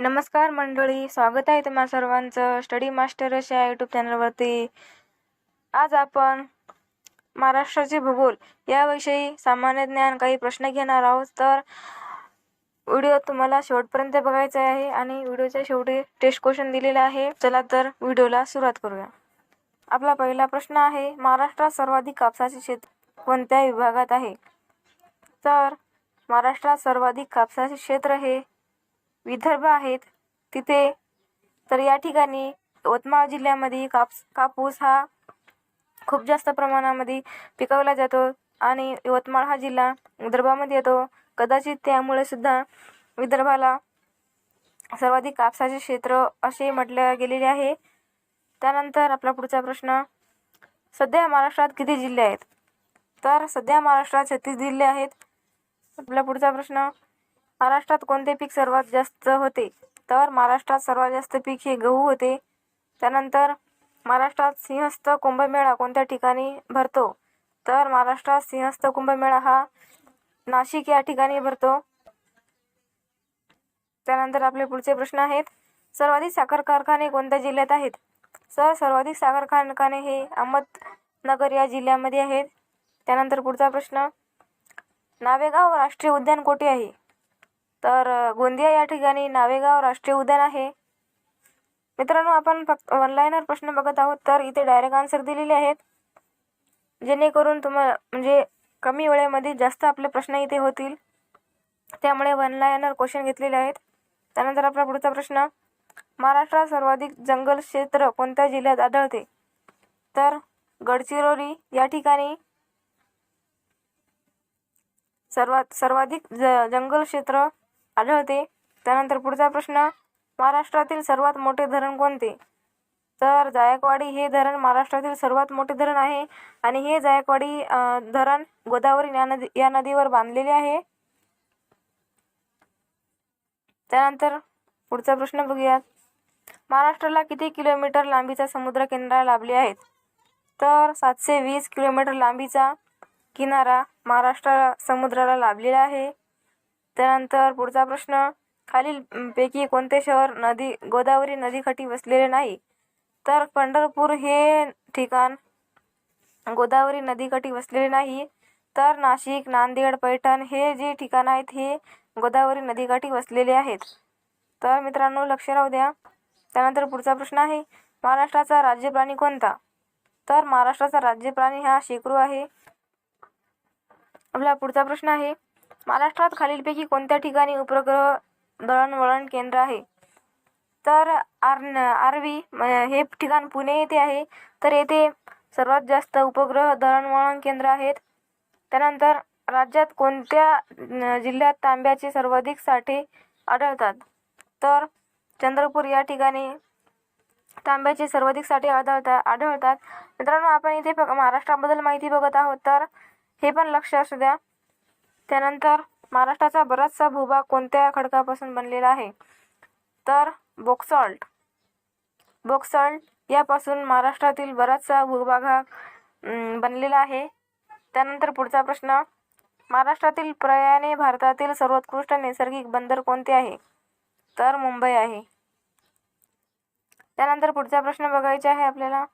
नमस्कार मंडळी स्वागत आहे तुम्हा सर्वांचं स्टडी मास्टर अशा यूट्यूब चॅनलवरती आज आपण महाराष्ट्राचे भूगोल याविषयी सामान्य ज्ञान काही प्रश्न घेणार आहोत. तर व्हिडिओ तुम्हाला शेवटपर्यंत बघायचा आहे आणि व्हिडिओच्या शेवटी टेस्ट क्वेश्चन दिलेला आहे. चला तर व्हिडिओला सुरुवात करूया. आपला पहिला प्रश्न आहे महाराष्ट्रात सर्वाधिक कापसाचे क्षेत्र कोणत्या विभागात आहे? तर महाराष्ट्रात सर्वाधिक कापसाचे क्षेत्र हे विदर्भ आहेत. तिथे तर या ठिकाणी यवतमाळ जिल्ह्यामध्ये काप्स कापूस हा खूप जास्त प्रमाणामध्ये पिकवला जातो आणि यवतमाळ हा जिल्हा विदर्भामध्ये येतो. कदाचित त्यामुळे सुद्धा विदर्भाला सर्वाधिक कापसाचे क्षेत्र असे म्हटले गेलेले आहे. त्यानंतर आपला पुढचा प्रश्न सध्या महाराष्ट्रात किती जिल्हे आहेत? तर सध्या महाराष्ट्रात छत्तीस जिल्हे आहेत. आपला पुढचा प्रश्न महाराष्ट्रात कोणते पीक सर्वात जास्त होते? तर महाराष्ट्रात सर्वात जास्त पीक हे गहू होते. त्यानंतर महाराष्ट्रात सिंहस्थ कुंभमेळा कोणत्या ठिकाणी भरतो? तर महाराष्ट्रात सिंहस्थ कुंभमेळा हा नाशिक या ठिकाणी भरतो. त्यानंतर आपले पुढचे प्रश्न आहेत. सर्वाधिक साखर कारखाने कोणत्या जिल्ह्यात आहेत? सर सर्वाधिक साखर कारखाने हे अहमदनगर या जिल्ह्यामध्ये आहेत. त्यानंतर पुढचा प्रश्न नावेगाव राष्ट्रीय उद्यान कोठे आहे? तर गोंदिया या ठिकाणी नावेगाव राष्ट्रीय उद्यान आहे. मित्रांनो आपण फक्त ऑनलाईनवर प्रश्न बघत आहोत तर इथे डायरेक्ट आन्सर दिलेले आहेत. जेणेकरून तुम्हाला म्हणजे कमी वेळेमध्ये जास्त आपले प्रश्न इथे होतील. त्यामुळे ऑनलाईनवर क्वेश्चन घेतलेले आहेत. त्यानंतर आपला पुढचा प्रश्न महाराष्ट्रात सर्वाधिक जंगल क्षेत्र कोणत्या जिल्ह्यात आढळते? तर गडचिरोली या ठिकाणी सर्वात सर्वाधिक ज जंगल क्षेत्र आढळते. त्यानंतर पुढचा प्रश्न महाराष्ट्रातील सर्वात मोठे धरण कोणते? तर जायकवाडी हे धरण महाराष्ट्रातील सर्वात मोठे धरण आहे आणि हे जायकवाडी धरण गोदावरी या नदी या नदीवर बांधलेले आहे. त्यानंतर पुढचा प्रश्न बघूयात. महाराष्ट्राला किती किलोमीटर लांबीचा समुद्र किनारा लाभले आहेत? तर सातशे वीस किलोमीटर लांबीचा किनारा महाराष्ट्र समुद्राला लाभलेला आहे. त्यानंतर पुढचा प्रश्न खालील पैकी कोणते शहर नदी गोदावरी नदीकाठी वसलेले नाही? तर पंढरपूर हे ठिकाण गोदावरी नदीकाठी वसलेले नाही. तर नाशिक नांदेड पैठण हे जे ठिकाण आहेत हे गोदावरी नदीकाठी वसलेले आहेत. तर मित्रांनो लक्ष राहू द्या. त्यानंतर पुढचा प्रश्न आहे महाराष्ट्राचा राज्य प्राणी कोणता? तर महाराष्ट्राचा राज्य प्राणी हा शेकरू आहे. आपला पुढचा प्रश्न आहे महाराष्ट्रात खालीलपैकी कोणत्या ठिकाणी उपग्रह दळणवळण केंद्र आहे? तर आर आरवी म- हे ठिकाण पुणे येथे आहे. तर येथे सर्वात जास्त उपग्रह दळणवळण केंद्र आहेत. त्यानंतर राज्यात कोणत्या जिल्ह्यात तांब्याचे सर्वाधिक साठे आढळतात? तर चंद्रपूर या ठिकाणी तांब्याचे सर्वाधिक साठे आढळतात आढळतात. मित्रांनो आपण इथे महाराष्ट्राबद्दल माहिती बघत आहोत. तर हे पण लक्ष असू द्या. त्यानंतर महाराष्ट्राचा बराचसा भूभाग कोणत्या खडकापासून बनलेला आहे? तर बोक्सॉल्ट. बोक्सॉल्ट यापासून महाराष्ट्रातील बराचसा भूभाग हा बनलेला आहे. त्यानंतर पुढचा प्रश्न. महाराष्ट्रातील प्रयाने भारतातील सर्वोत्कृष्ट नैसर्गिक बंदर कोणते आहे? तर मुंबई आहे. त्यानंतर पुढचा प्रश्न बघायचा आहे आपल्याला.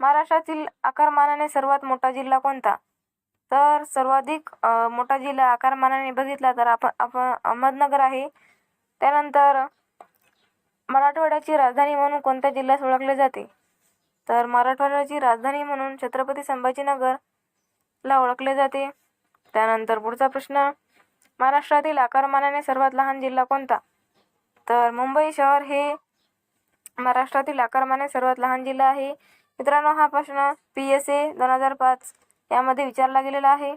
महाराष्ट्रातील आकारमानाने सर्वात मोठा जिल्हा कोणता? तर सर्वाधिक मोठा जिल्हा आकारमानाने बघितला तर आपण आपण अहमदनगर आहे. त्यानंतर मराठवाड्याची राजधानी म्हणून कोणत्या जिल्ह्यास ओळखले जाते? तर मराठवाड्याची राजधानी म्हणून छत्रपती संभाजीनगरला ओळखले जाते. त्यानंतर पुढचा प्रश्न महाराष्ट्रातील आकारमानाने सर्वात लहान जिल्हा कोणता? तर मुंबई शहर हे महाराष्ट्रातील आकारमाने सर्वात लहान जिल्हा आहे. मित्रांनो हा प्रश्न पी एस ए दोन हजार पाच यामध्ये विचारला गेलेला आहे.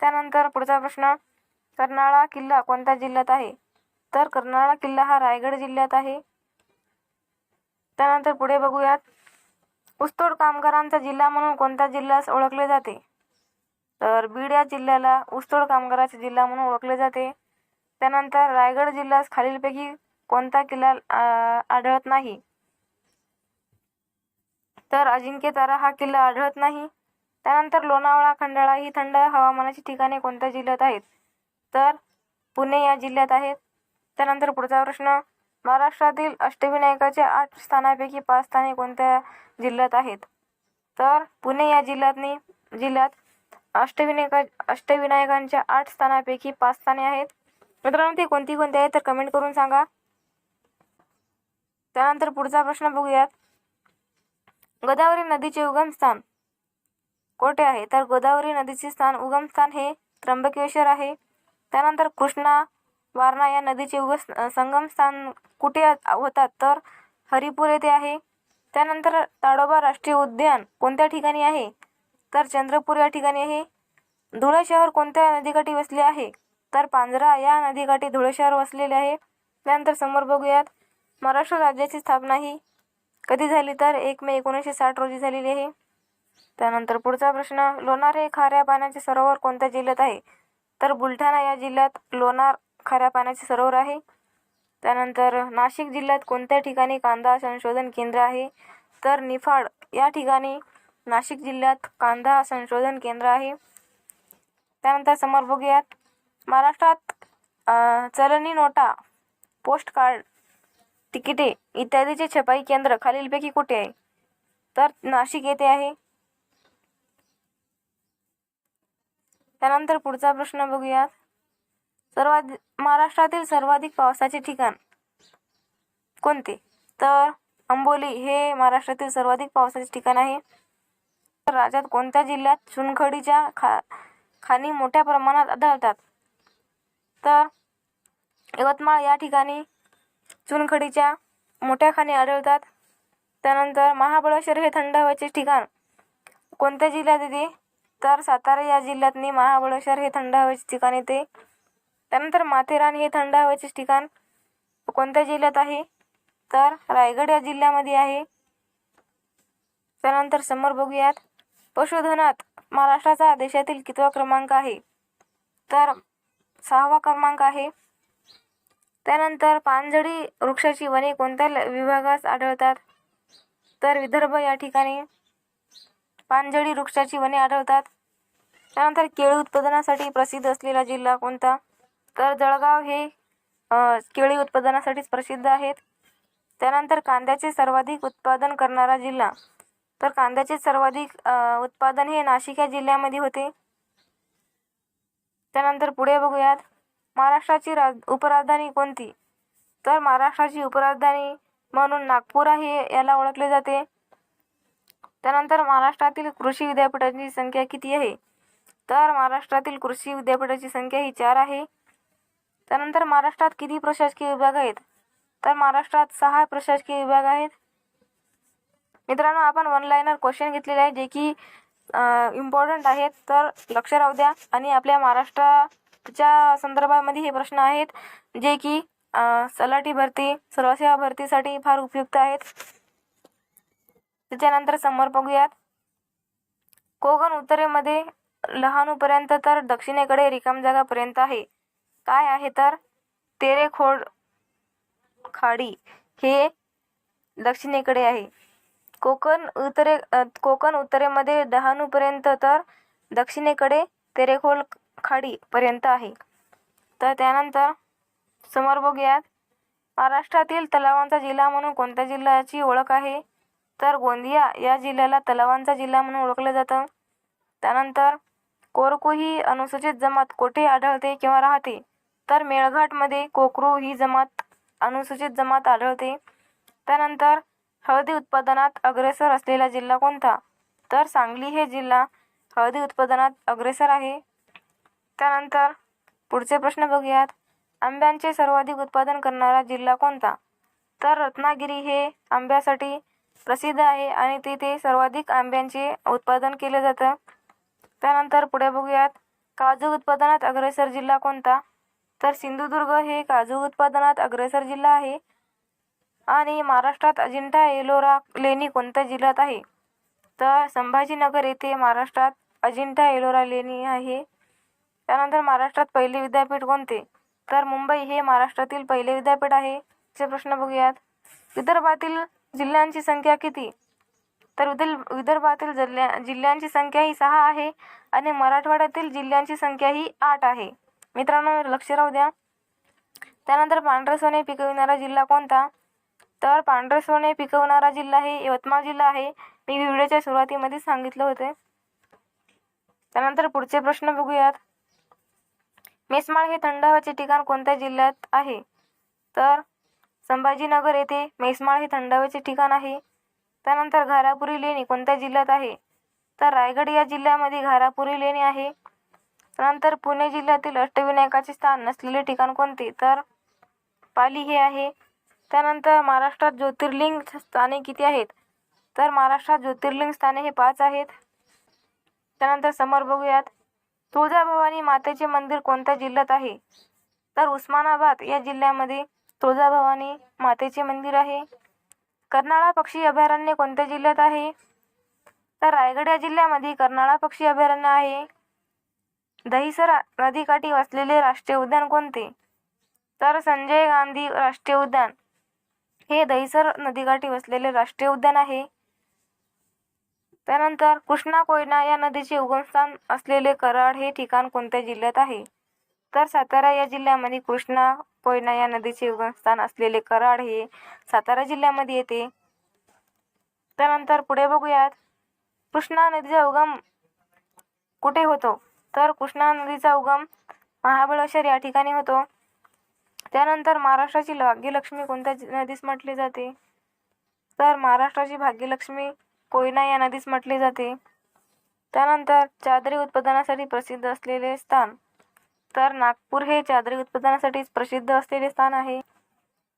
त्यानंतर पुढचा प्रश्न कर्नाळा किल्ला कोणत्या जिल्ह्यात आहे? तर कर्नाळा किल्ला हा रायगड जिल्ह्यात आहे. त्यानंतर पुढे बघूयात. ऊसतोड कामगारांचा जिल्हा म्हणून कोणत्या जिल्ह्यास ओळखले जाते? तर बीड या जिल्ह्याला ऊसतोड कामगाराचा जिल्हा म्हणून ओळखले जाते. त्यानंतर रायगड जिल्ह्यास खालीलपैकी कोणता किल्ला आढळत नाही? तर अजिंक्यतारा हा किल्ला आढळत नाही. त्यानंतर लोणावळा खंडाळा ही थंड हवामानाची ठिकाणे कोणत्या जिल्ह्यात आहेत? तर पुणे या जिल्ह्यात आहेत. त्यानंतर पुढचा प्रश्न महाराष्ट्रातील अष्टविनायकाच्या आठ स्थानापैकी पाच स्थाने कोणत्या जिल्ह्यात आहेत? तर पुणे या जिल्ह्यातनी जिल्ह्यात अष्टविनायका अष्टविनायकांच्या आठ स्थानापैकी पाच स्थाने आहेत. मित्रांनो ते कोणती कोणती आहेत तर कमेंट करून सांगा. त्यानंतर पुढचा प्रश्न बघूयात. गोदावरी नदीचे उगमस्थान कोठे आहे? तर गोदावरी नदीचे स्थान उगमस्थान हे त्र्यंबकेश्वर आहे. त्यानंतर कृष्णा वारणा या नदीचे उग संगमस्थान कुठे होतात? तर हरिपूर येथे आहे. त्यानंतर ताडोबा राष्ट्रीय उद्यान कोणत्या ठिकाणी आहे? तर चंद्रपूर या ठिकाणी आहे. धुळे शहर कोणत्या नदीकाठी वसले आहे? तर पांझरा या नदीकाठी धुळे शहर वसलेले आहे. त्यानंतर समोर बघूयात महाराष्ट्र राज्याची स्थापना ही कधी झाली? तर एक मे एकोणीसशे साठ रोजी झालेली आहे. त्यानंतर पुढचा प्रश्न लोणार हे खाऱ्या पाण्याचे सरोवर कोणत्या जिल्ह्यात आहे? तर बुलढाणा या जिल्ह्यात लोणार खाऱ्या पाण्याचे सरोवर आहे. त्यानंतर नाशिक जिल्ह्यात कोणत्या ठिकाणी कांदा संशोधन केंद्र आहे? तर निफाड या ठिकाणी नाशिक जिल्ह्यात कांदा संशोधन केंद्र आहे. त्यानंतर समोर बघूयात महाराष्ट्रात चलनी नोटा पोस्ट कार्ड तिकिटे इत्यादीचे छपाई केंद्र खालीलपैकी कुठे आहे? तर नाशिक येथे आहे. त्यानंतर पुढचा प्रश्न बघूयात. सर्वाधिक महाराष्ट्रातील सर्वाधिक पावसाचे ठिकाण कोणते? तर अंबोली हे महाराष्ट्रातील सर्वाधिक पावसाचे ठिकाण आहे. तर राज्यात कोणत्या जिल्ह्यात चुनखडीच्या खा खाणी मोठ्या प्रमाणात आढळतात? तर यवतमाळ या ठिकाणी चुनखडीच्या मोठ्या खाणी आढळतात. त्यानंतर महाबळेश्वर हे थंड हवेचे ठिकाण कोणत्या जिल्ह्यात येते तर सातारा या जिल्ह्यातनी महाबळेश्वर हे थंड हवेचे ठिकाण येते त्यानंतर माथेरान हे थंड हवेचे ठिकाण कोणत्या जिल्ह्यात आहे? तर रायगड या जिल्ह्यामध्ये आहे. त्यानंतर समोर बघूयात. पशुधनात महाराष्ट्राचा देशातील कितवा क्रमांक आहे? तर सहावा क्रमांक आहे. त्यानंतर पानझडी वृक्षाची वने कोणत्या ल- विभागात आढळतात? तर विदर्भ या ठिकाणी पानझडी वृक्षाची वने आढळतात. त्यानंतर केळी उत्पादनासाठी प्रसिद्ध असलेला जिल्हा कोणता? तर जळगाव हे केळी उत्पादनासाठीच प्रसिद्ध आहेत. त्यानंतर कांद्याचे सर्वाधिक उत्पादन करणारा जिल्हा. तर कांद्याचे सर्वाधिक उत्पादन हे नाशिक या जिल्ह्यामध्ये होते. त्यानंतर पुढे बघूयात. महाराष्ट्राची राज उपराजधानी कोणती? तर महाराष्ट्राची उपराजधानी म्हणून नागपूर आहे याला ओळखले जाते. त्यानंतर महाराष्ट्रातील कृषी विद्यापीठांची संख्या किती आहे? तर महाराष्ट्रातील कृषी विद्यापीठाची संख्या ही चार आहे. त्यानंतर महाराष्ट्रात किती प्रशासकीय विभाग आहेत? तर महाराष्ट्रात सहा प्रशासकीय विभाग आहेत. मित्रांनो आपण वन लाईनर क्वेश्चन घेतलेले आहे जे की इम्पॉर्टंट आहेत. तर लक्ष राहू द्या. आणि आपल्या महाराष्ट्राच्या संदर्भामध्ये हे प्रश्न आहेत जे की सलाटी भरती सर्वसेवा भरतीसाठी फार उपयुक्त आहेत. त्याच्यानंतर समोर बघूयात. कोकण उत्तरेमध्ये लहानूपर्यंत तर दक्षिणेकडे रिकाम जागापर्यंत आहे. काय आहे तर तेरेखोड खाडी हे दक्षिणेकडे आहे. कोकण उत्तरे कोकण उत्तरेमध्ये डहाणूपर्यंत तर दक्षिणेकडे तेरेखोल खाडीपर्यंत आहे. तर त्यानंतर समोर बघूयात. महाराष्ट्रातील तलावांचा जिल्हा म्हणून कोणत्या जिल्ह्याची ओळख आहे? तर गोंदिया या जिल्ह्याला तलावांचा जिल्हा म्हणून ओळखलं जातं. त्यानंतर कोरकू ही अनुसूचित जमात कोठे आढळते किंवा राहते? तर मेळघाटमध्ये कोकरू ही जमात अनुसूचित जमात आढळते. त्यानंतर हळदी उत्पादनात अग्रेसर असलेला जिल्हा कोणता? तर सांगली हे जिल्हा हळदी उत्पादनात अग्रेसर आहे. त्यानंतर पुढचे प्रश्न बघूयात. आंब्यांचे सर्वाधिक उत्पादन करणारा जिल्हा कोणता? तर रत्नागिरी हे आंब्यासाठी प्रसिद्ध आहे आणि तिथे सर्वाधिक आंब्यांचे उत्पादन केले जातं. त्यानंतर पुढे बघूयात काजू उत्पादनात अग्रेसर जिल्हा कोणता? तर सिंधुदुर्ग हे काजू उत्पादनात अग्रेसर जिल्हा आहे. आणि महाराष्ट्रात अजिंठा एलोरा लेणी कोणत्या जिल्ह्यात आहे? तर संभाजीनगर येथे महाराष्ट्रात अजिंठा एलोरा लेणी आहे. त्यानंतर महाराष्ट्रात पहिले विद्यापीठ कोणते? तर मुंबई हे महाराष्ट्रातील पहिले विद्यापीठ आहे. चे प्रश्न बघूयात. विदर्भातील जिल्ह्यांची संख्या किती? तर विदर्भ विदर्भातील जिल्ह्या जिल्ह्यांची संख्या ही सहा आहे आणि मराठवाड्यातील जिल्ह्यांची संख्या ही आठ आहे. मित्रांनो लक्ष राहू द्या. त्यानंतर पांढरे सोने पिकविणारा जिल्हा कोणता? तर पांढरे सोने पिकवणारा जिल्हा हे यवतमाळ जिल्हा आहे. मी व्हिडिओच्या सुरुवातीमध्ये सांगितलं होते. त्यानंतर पुढचे प्रश्न बघूयात. मेसमाळ हे थंड हवेचे ठिकाण कोणत्या जिल्ह्यात आहे? तर संभाजीनगर येथे मेसमाळ हे थंड हवेचे ठिकाण आहे. त्यानंतर घारापुरी लेणी कोणत्या जिल्ह्यात आहे? तर रायगड या जिल्ह्यामध्ये घारापुरी लेणी आहे. त्यानंतर पुणे जिल्ह्यातील अष्टविनायकाचे स्थान नसलेले ठिकाण कोणते? तर पाली हे आहे. त्यानंतर महाराष्ट्रात ज्योतिर्लिंग स्थाने किती आहेत? तर महाराष्ट्रात ज्योतिर्लिंग स्थाने हे पाच आहेत. त्यानंतर समोर बघूयात. तुळजाभवानी मातेचे मंदिर कोणत्या जिल्ह्यात आहे? तर उस्मानाबाद या जिल्ह्यामध्ये तुळजाभवानी मातेचे मंदिर आहे. कर्नाळा पक्षी अभयारण्य कोणत्या जिल्ह्यात आहे? तर रायगड या जिल्ह्यामध्ये कर्नाळा पक्षी अभयारण्य आहे. दहिसर नदीकाठी वसलेले राष्ट्रीय उद्यान कोणते? तर संजय गांधी राष्ट्रीय उद्यान. हे दहिसर नदीकाठी वसलेले राष्ट्रीय उद्यान आहे. त्यानंतर कृष्णा कोयना या नदीचे उगमस्थान असलेले कराड हे ठिकाण कोणत्या जिल्ह्यात आहे? तर सातारा या जिल्ह्यामध्ये कृष्णा कोयना या नदीचे उगमस्थान असलेले कराड हे सातारा जिल्ह्यामध्ये येते. त्यानंतर पुढे बघूयात. कृष्णा नदीचा उगम कुठे होतो? तर कृष्णा नदीचा उगम महाबळेश्वर या ठिकाणी होतो. त्यानंतर महाराष्ट्राची भाग्यलक्ष्मी कोणत्या नदीस म्हटली जाते? तर महाराष्ट्राची भाग्यलक्ष्मी कोयना या नदीस म्हटली जाते. त्यानंतर चादरी उत्पादनासाठी प्रसिद्ध असलेले स्थान तर नागपूर हे चादरी उत्पादनासाठी प्रसिद्ध असलेले स्थान आहे.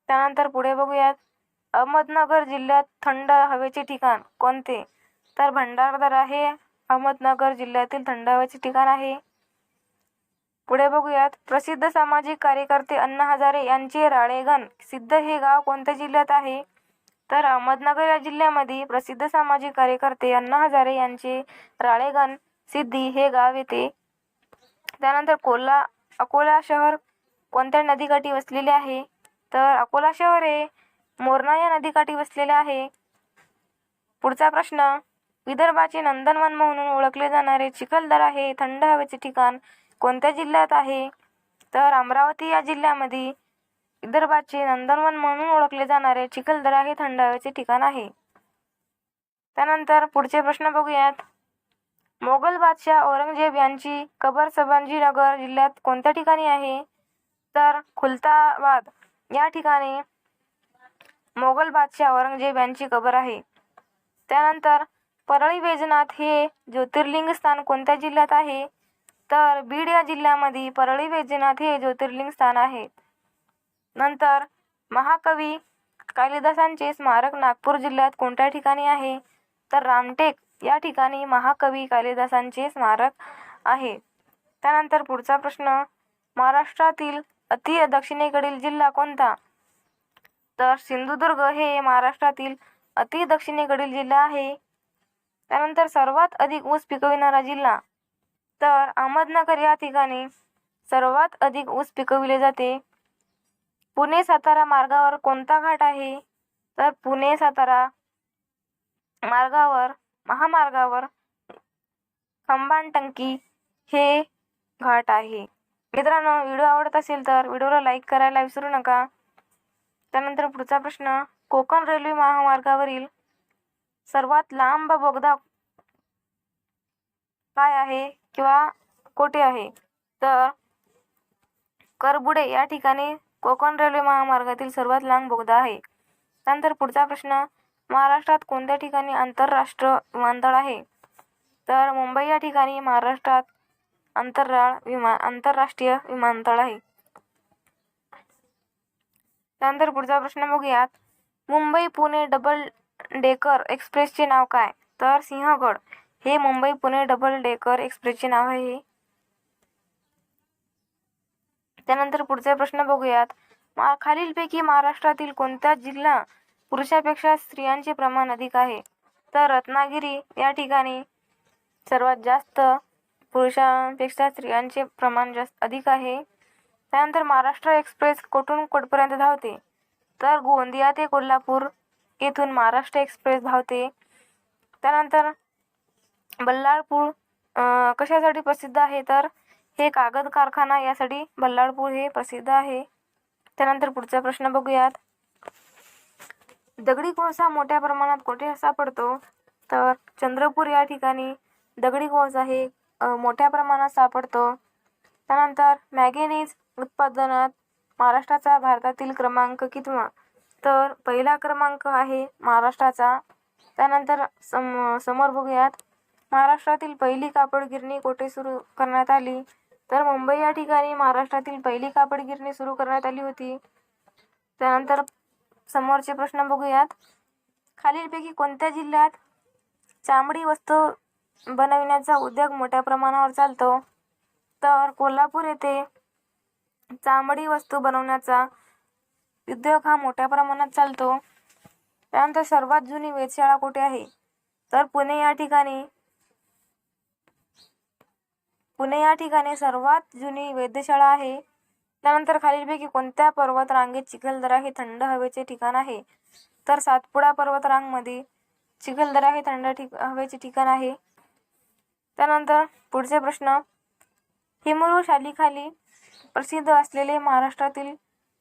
त्यानंतर पुढे बघूयात. अहमदनगर जिल्ह्यात थंड हवेचे ठिकाण कोणते? तर भंडारदरा हे अहमदनगर जिल्ह्यातील थंड हवेचे ठिकाण आहे. पुढे बघूयात. प्रसिद्ध सामाजिक कार्यकर्ते अण्णा हजारे यांचे राळेगण सिद्ध हे गाव कोणत्या जिल्ह्यात आहे? तर अहमदनगर या जिल्ह्यामध्ये प्रसिद्ध सामाजिक कार्यकर्ते अण्णा हजारे यांचे राळेगण सिद्धी हे गाव येते. त्यानंतर कोल्हा अकोला शहर कोणत्या नदीकाठी वसलेले आहे? तर अकोला शहर हे मोरणा या नदीकाठी वसलेले आहे. पुढचा प्रश्न विदर्भाचे नंदनवन म्हणून ओळखले जाणारे चिखलदरा हे थंड हवेचे ठिकाण कोणत्या जिल्ह्यात आहे? तर अमरावती या जिल्ह्यामध्ये विदर्भाचे नंदनवन म्हणून ओळखले जाणारे चिखलदरा हे थंड हवेचे ठिकाण आहे. त्यानंतर पुढचे प्रश्न बघूयात. मोगल बादशाह औरंगजेब यांची कबर संभाजीनगर जिल्ह्यात कोणत्या ठिकाणी आहे? तर खुलताबाद या ठिकाणी मोगल बादशाह औरंगजेब यांची कबर आहे. त्यानंतर परळी वैजनाथ हे ज्योतिर्लिंग स्थान कोणत्या जिल्ह्यात आहे? तर बीड या जिल्ह्यामध्ये परळी वैजनाथ हे ज्योतिर्लिंग स्थान आहे. नंतर महाकवी कालिदासांचे स्मारक नागपूर जिल्ह्यात कोणत्या ठिकाणी आहे? तर रामटेक या ठिकाणी महाकवी कालिदासांचे स्मारक आहे. त्यानंतर पुढचा प्रश्न महाराष्ट्रातील अति दक्षिणेकडील जिल्हा कोणता? तर सिंधुदुर्ग हे महाराष्ट्रातील अति दक्षिणेकडील जिल्हा आहे. त्यानंतर सर्वात अधिक ऊस पिकविणारा जिल्हा. तर अहमदनगर या ठिकाणी सर्वात अधिक ऊस पिकविले जाते. पुणे सातारा मार्गावर कोणता घाट आहे? तर पुणे सातारा मार्गावर महामार्गावर खंबाणटंकी हे घाट आहे. मित्रांनो व्हिडिओ आवडत असेल तर व्हिडिओला लाईक करायला विसरू नका. त्यानंतर पुढचा प्रश्न कोकण रेल्वे महामार्गावरील सर्वात लांब बोगदा काय आहे किंवा कोठे आहे? तर करबुडे या ठिकाणी कोकण रेल्वे महामार्गातील सर्वात लांब बोगदा आहे. त्यानंतर पुढचा प्रश्न महाराष्ट्रात कोणत्या ठिकाणी आंतरराष्ट्रीय विमानतळ आहे? तर मुंबई या ठिकाणी महाराष्ट्रात आंतरराळ विमान आंतरराष्ट्रीय विमानतळ आहे. त्यानंतर पुढचा प्रश्न बघूयात. मुंबई पुणे डबल डेकर एक्सप्रेसचे नाव काय? तर सिंहगड. हे मुंबई पुणे डबल डेकर एक्सप्रेसचे नाव आहे. त्यानंतर पुढचा प्रश्न बघूयात. खालीलपैकी महाराष्ट्रातील कोणता जिल्हा पुरुषापेक्षा स्त्रियांचे प्रमाण अधिक आहे. तर रत्नागिरी या ठिकाणी सर्वात जास्त पुरुषांपेक्षा स्त्रियांचे प्रमाण जास्त अधिक आहे. त्यानंतर महाराष्ट्र एक्सप्रेस कुठून कुठपर्यंत धावते? तर गोंदिया ते कोल्हापूर येथून महाराष्ट्र एक्सप्रेस धावते. त्यानंतर बल्लाळपूर कशासाठी प्रसिद्ध आहे? तर हे कागद कारखाना यासाठी बल्लाळपूर हे प्रसिद्ध आहे. त्यानंतर पुढचा प्रश्न बघूयात. दगडी कोळसा मोठ्या प्रमाणात कुठे सापडतो तर चंद्रपूर या ठिकाणी दगडी कोळसा हे मोठ्या प्रमाणात सापडतो. त्यानंतर मॅगेनीज उत्पादनात महाराष्ट्राचा भारतातील क्रमांक कितवा? तर पहिला क्रमांक आहे महाराष्ट्राचा. त्यानंतर सम समोर बघूयात. महाराष्ट्रातील पहिली कापड गिरणी कोठे सुरू करण्यात आली? तर मुंबई या ठिकाणी महाराष्ट्रातील पहिली कापड गिरणी सुरू करण्यात आली होती. त्यानंतर समोरचे प्रश्न बघूयात. खालीलपैकी कोणत्या जिल्ह्यात चामडी वस्तू बनविण्याचा उद्योग मोठ्या प्रमाणावर चालतो? तर कोल्हापूर येथे चामडी वस्तू बनवण्याचा उद्योग हा मोठ्या प्रमाणात चालतो. त्यानंतर सर्वात जुनी वेधशाळा कुठे आहे? तर पुणे या ठिकाणी पुणे या ठिकाणी सर्वात जुनी वेधशाळा आहे. त्यानंतर खालीलपैकी कोणत्या पर्वतरांगेत चिखलदरा हे थंड हवेचे ठिकाण आहे? तर सातपुडा पर्वतरांगमध्ये चिखलदरा हे थंड ठिक हवेचे ठिकाण आहे. त्यानंतर पुढचे प्रश्न. हिमरू शालीखाली प्रसिद्ध असलेले महाराष्ट्रातील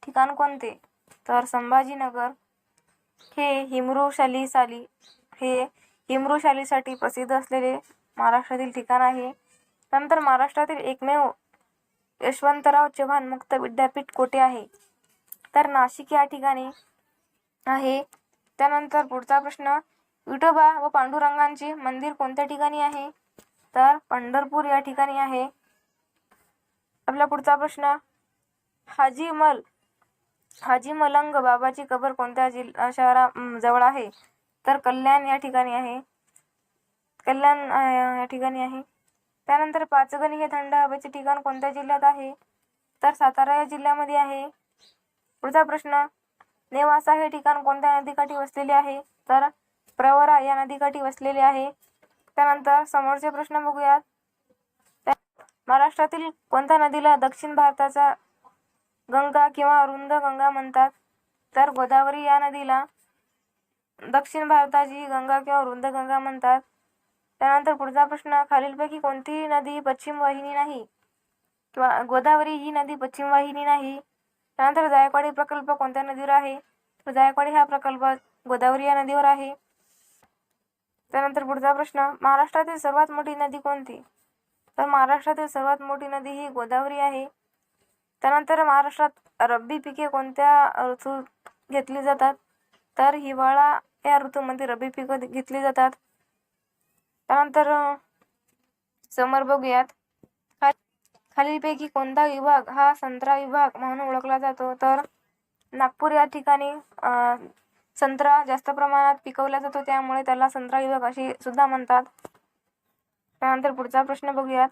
ठिकाण कोणते? तर संभाजीनगर हे हिमरूशाली साली हे हिमरूशालीसाठी प्रसिद्ध असलेले महाराष्ट्रातील ठिकाण आहे. त्यानंतर महाराष्ट्रातील एकमेव यशवंतराव चव्हाण मुक्त विद्यापीठ कोठे आहे? तर नाशिक या ठिकाणी आहे. त्यानंतर पुढचा प्रश्न विठोबा व पांडुरंगांचे मंदिर कोणत्या ठिकाणी आहे? तर पंढरपूर या ठिकाणी आहे. आपला पुढचा प्रश्न हाजी मल हाजी मलंग बाबाची कबर कोणत्या जिल्हा शहरा जवळ आहे? तर कल्याण या ठिकाणी आहे. कल्याण या ठिकाणी आहे. त्यानंतर पाचगणी हे थंड हवेचे ठिकाण कोणत्या जिल्ह्यात आहे? तर सातारा या जिल्ह्यामध्ये आहे. पुढचा प्रश्न नेवासा हे ठिकाण कोणत्या नदीकाठी वसलेले आहे? तर प्रवरा या नदीकाठी वसलेले आहे. त्यानंतर समोरचे प्रश्न बघूयात. त्या- महाराष्ट्रातील कोणत्या नदीला दक्षिण भारताचा गंगा किंवा रुंद गंगा म्हणतात? तर गोदावरी या नदीला दक्षिण भारताची गंगा किंवा रुंद गंगा म्हणतात. त्यानंतर पुढचा प्रश्न खालीलपैकी कोणती नदी पश्चिम वाहिनी नाही? किंवा गोदावरी ही नदी पश्चिम वाहिनी नाही? त्यानंतर जायकवाडी प्रकल्प कोणत्या नदीवर आहे? तर जायकवाडी हा प्रकल्प गोदावरी या नदीवर आहे. त्यानंतर पुढचा प्रश्न महाराष्ट्रातील सर्वात मोठी नदी कोणती? तर महाराष्ट्रातील सर्वात मोठी नदी ही गोदावरी आहे. त्यानंतर महाराष्ट्रात रब्बी पिके कोणत्या ऋतूत घेतली जातात? तर हिवाळा या ऋतूमध्ये रब्बी पिकं घेतली जातात. त्यानंतर समोर बघूयात. खा खालीलपैकी कोणता विभाग हा संत्रा विभाग म्हणून ओळखला जातो? तर नागपूर या ठिकाणी संत्रा जास्त प्रमाणात पिकवला जातो. त्यामुळे त्याला संत्रा विभाग असे सुद्धा म्हणतात. त्यानंतर पुढचा प्रश्न बघूयात.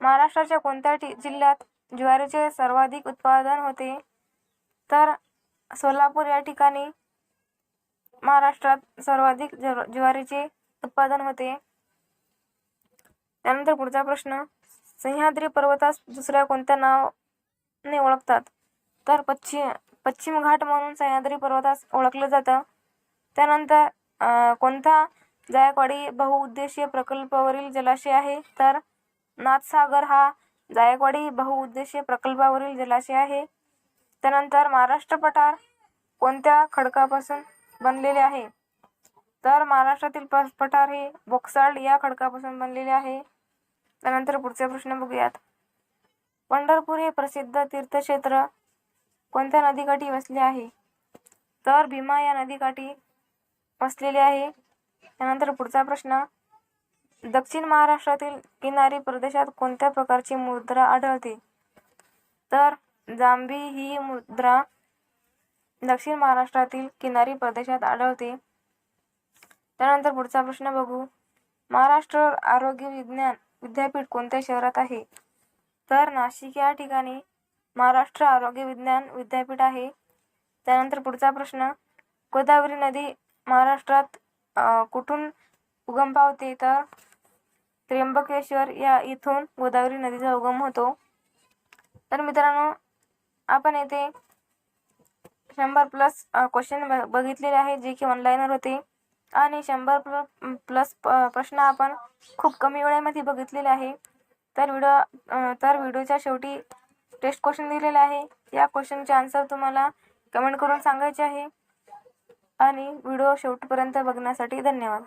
महाराष्ट्राच्या कोणत्या ठि जिल्ह्यात ज्वारीचे सर्वाधिक उत्पादन होते? तर सोलापूर या ठिकाणी महाराष्ट्रात सर्वाधिक ज्वारीचे उत्पादन होते. त्यानंतर पुढचा प्रश्न सह्याद्री पर्वतास दुसऱ्या कोणत्या नावाने ओळखतात? तर पश्चिम पश्चिम घाट म्हणून सह्याद्री पर्वतास ओळखलं जातं. त्यानंतर कोणता जायकवाडी बहुउद्देशीय प्रकल्पावरील जलाशय आहे? तर नाथसागर हा जायकवाडी बहुउद्देशीय प्रकल्पावरील जलाशय आहे. त्यानंतर महाराष्ट्र पठार कोणत्या खडकापासून बनलेले आहे? तर महाराष्ट्रातील प पठार हे बोक्साल्ड या खडकापासून बनलेले आहे. त्यानंतर पुढचा प्रश्न बघूयात. पंढरपूर हे प्रसिद्ध तीर्थक्षेत्र कोणत्या नदीकाठी वसले आहे? तर भीमा या नदीकाठी वसलेले आहे. त्यानंतर पुढचा प्रश्न. दक्षिण महाराष्ट्रातील किनारी प्रदेशात कोणत्या प्रकारची मुद्रा आढळते? तर जांभी ही मुद्रा दक्षिण महाराष्ट्रातील किनारी प्रदेशात आढळते. त्यानंतर पुढचा प्रश्न बघू. महाराष्ट्र आरोग्य विज्ञान विद्यापीठ कोणत्या शहरात आहे? तर नाशिक या ठिकाणी महाराष्ट्र आरोग्य विज्ञान विद्यापीठ आहे. त्यानंतर पुढचा प्रश्न गोदावरी नदी महाराष्ट्रात कुठून उगम पावते? तर त्र्यंबकेश्वर या इथून गोदावरी नदीचा उगम होतो. तर मित्रांनो आपण येथे शंभर प्लस क्वेश्चन बघितलेले आहेत जे की ऑनलाईनवर होते. आणि शंभर प्ल प्लस प्रश्न आपण खूप कमी वेळेमध्ये बघितलेले आहे. तर व्हिडिओ तर व्हिडिओच्या शेवटी टेस्ट क्वेश्चन दिलेला आहे. या क्वेश्चनचे आन्सर तुम्हाला कमेंट करून सांगायचे आहे. आणि व्हिडिओ शेवटपर्यंत बघण्यासाठी धन्यवाद.